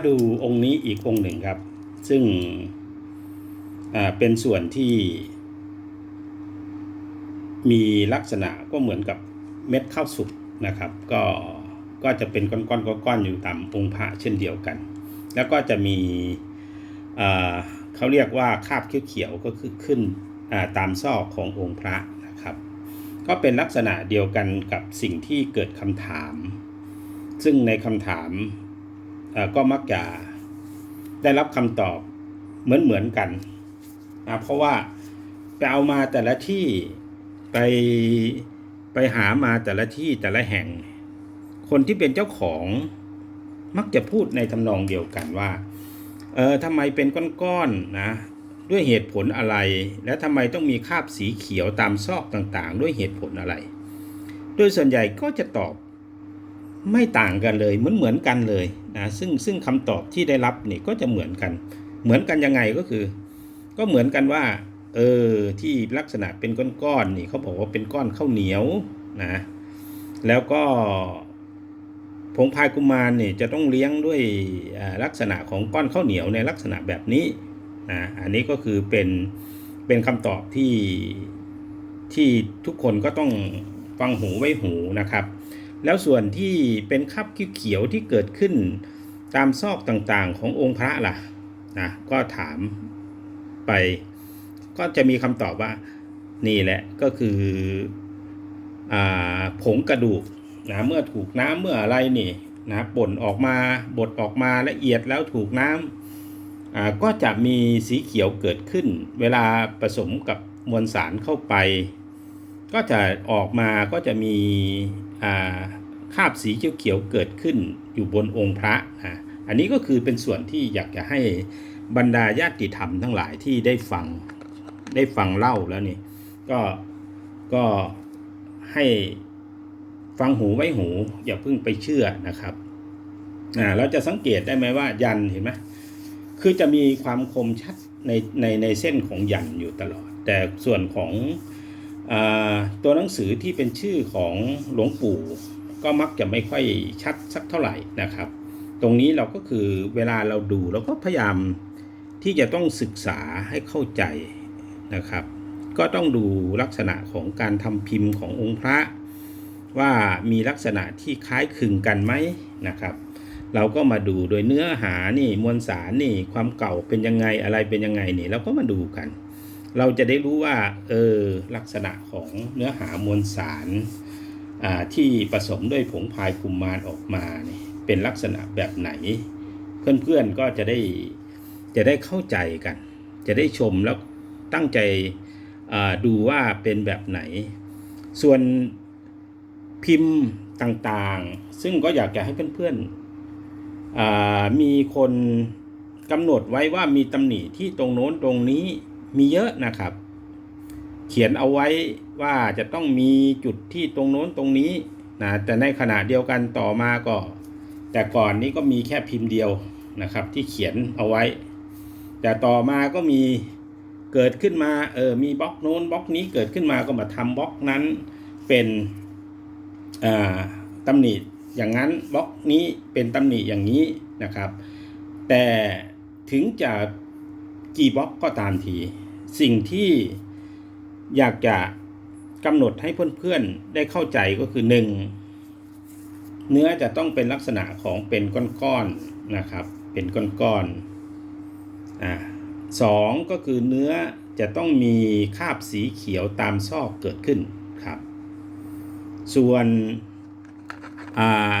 าดูองค์นี้อีกองค์หนึ่งครับ ซึ่งเป็นส่วนที่ มีลักษณะก็เหมือนกับเม็ดข้าวสุกนะครับ ก็ก็จะเป็นก้อนๆก้อนๆอยู่ตามองค์พระเช่นเดียวกัน แล้วก็จะมีเขาเรียกว่าคราบเขียวๆก็คือขึ้นตามซอกขององค์พระนะครับ ก็เป็นลักษณะเดียวกันกับสิ่งที่เกิดคำถาม ซึ่งในคำถาม ก็มักจะได้รับคำตอบเหมือนเหมือนๆกันนะเพราะว่าไปเอามาแต่ละที่ไปไปหามาแต่ละที่แต่ละแห่ง คนที่เป็นเจ้าของมักจะพูดในทำนองเดียวกันว่า เออทำไมเป็นก้อนๆนะด้วยเหตุผลอะไร และทำไมต้องมีคราบสีเขียวตามซอกต่างๆ ด้วยเหตุผลอะไร โดยส่วนใหญ่ก็จะตอบ ไม่ต่างกันเลยเหมือนเหมือนกันเลยนะซึ่งซึ่งคำตอบที่ได้รับนี่ก็จะเหมือนกัน เหมือนกันยังไงก็คือ ก็เหมือนกันว่า เออที่ลักษณะเป็นก้อนๆนี่เขาบอกว่าเป็นก้อนข้าวเหนียวนะแล้วก็ผงพายกุมารเนี่ยจะต้องเลี้ยงด้วยลักษณะของก้อนข้าวเหนียวในลักษณะแบบนี้นะอันนี้ก็คือเป็นเป็นคำตอบที่ที่ทุกคนก็ต้องฟังหูไว้หูนะครับ แล้วส่วนที่เป็นคราบเขียวที่เกิดขึ้นตามซอกต่างๆขององค์พระล่ะนะก็ถามไป ก็จะมีคำตอบว่านี่แหละก็คืออผงกระดูกนะเมื่อถูกน้ำเมื่ออะไรนี่นะป่นออกมาบดออกมาละเอียดแล้วถูกน้ำก็จะมีสีเขียวเกิดขึ้น เวลาผสมกับมวลสารเข้าไป ก็จะออกมาก็จะมี คาบสีเขียวๆเกิดขึ้นอยู่บนองค์พระนะอันนี้ก็คือเป็นส่วนที่อยากจะให้บรรดาญาติธรรมทั้งหลายที่ได้ฟังได้ฟังเล่าแล้วนี่ก็ก็ให้ฟังหูไว้หู อย่าเพิ่งไปเชื่อนะครับอ่าเราจะสังเกตได้ไหมว่ายันเห็นไหมคือจะมีความคมชัดในในในเส้นของยันอยู่ตลอด แต่ส่วนของ ตัวหนังสือที่เป็นชื่อของหลวงปู่ ก็มักจะไม่ค่อยชัดสักเท่าไหร่นะครับ ตรงนี้เราก็คือเวลาเราดูเราก็พยายามที่จะต้องศึกษาให้เข้าใจนะครับ ก็ต้องดูลักษณะของการทำพิมพ์ขององค์พระ ว่ามีลักษณะที่คล้ายคลึงกันไหมนะครับ เราก็มาดูโดยเนื้อหานี่มวลสารนี่ความเก่าเป็นยังไงอะไรเป็นยังไงนี่เราก็มาดูกัน เราจะได้รู้ว่าเออลักษณะของเนื้อหามวลสารที่ผสมด้วยผงพายกุมมารออกมาเนี่ยเป็นลักษณะแบบไหน เพื่อนๆก็จะได้จะได้เข้าใจกัน จะได้ชมแล้วตั้งใจดูว่าเป็นแบบไหน ส่วนพิมพ์ต่างๆ ซึ่งก็อยากจะให้เพื่อนๆมีคนกำหนดไว้ว่ามีตำหนิที่ตรงโน้นตรงนี้ มีเยอะนะครับ เขียนเอาไว้ว่าจะต้องมีจุดที่ตรงโน้นตรงนี้นะแต่ในขณะเดียวกันต่อมาก็ แต่ก่อนนี้ก็มีแค่พิมพ์เดียวนะครับ ที่เขียนเอาไว้ แต่ต่อมาก็มีเกิดขึ้นมาเออมีบล็อกโน้นบล็อกนี้เกิดขึ้นมาก็มาทำบล็อกนั้นเป็นอ่าตำหนิอย่างนั้นบล็อกนี้เป็นตำหนิอย่างนี้นะครับ แต่ถึงจะกี่บล็อกก็ตามที สิ่งที่อยากจะกำหนดให้เพื่อนๆได้เข้าใจก็คือหนึ่งเนื้อจะต้องเป็นลักษณะของเป็นก้อนๆนะครับ เป็นก้อนๆอ่าสองก็คือเนื้อจะต้องมีคาบสีเขียวตามซอกเกิดขึ้นครับ ส่วนอ่า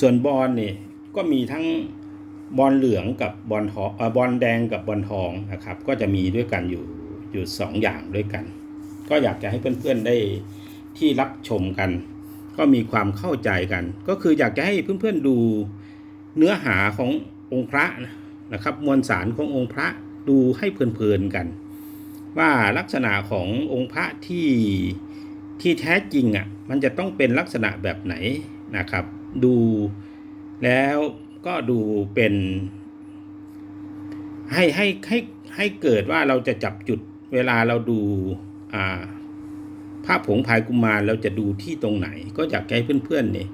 ส่วนบอลนี่ก็มีทั้ง บอลเหลืองกับบอลทองบอลแดงกับบอลทองนะครับ ก็จะมีด้วยกันอยู่อยู่สองอย่างด้วยกัน ก็อยากจะให้เพื่อนๆได้ที่รับชมกัน ก็มีความเข้าใจกัน ก็คืออยากจะให้เพื่อนๆดูเนื้อหาขององค์พระนะครับมวลสารขององค์พระดูให้เพลินๆกัน ว่าลักษณะขององค์พระที่ที่แท้จริงอะมันจะต้องเป็นลักษณะแบบไหนนะครับ ดูแล้ว ก็ดูเป็นให้ให้ให้ให้เกิดว่าเราจะจับจุดเวลาเราดูอ่าภาพผงพายกุมารเราจะดูที่ตรงไหน ก็อยากให้เพื่อนๆเนี่ย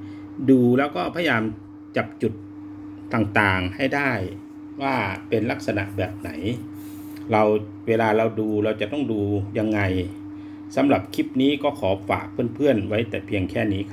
ดูแล้วก็พยายามจับจุดต่างๆให้ได้ว่าเป็นลักษณะแบบไหน เราเวลาเราดูเราจะต้องดูยังไงสำหรับคลิปนี้ก็ขอฝากเพื่อนๆไว้แต่เพียงแค่นี้ครับ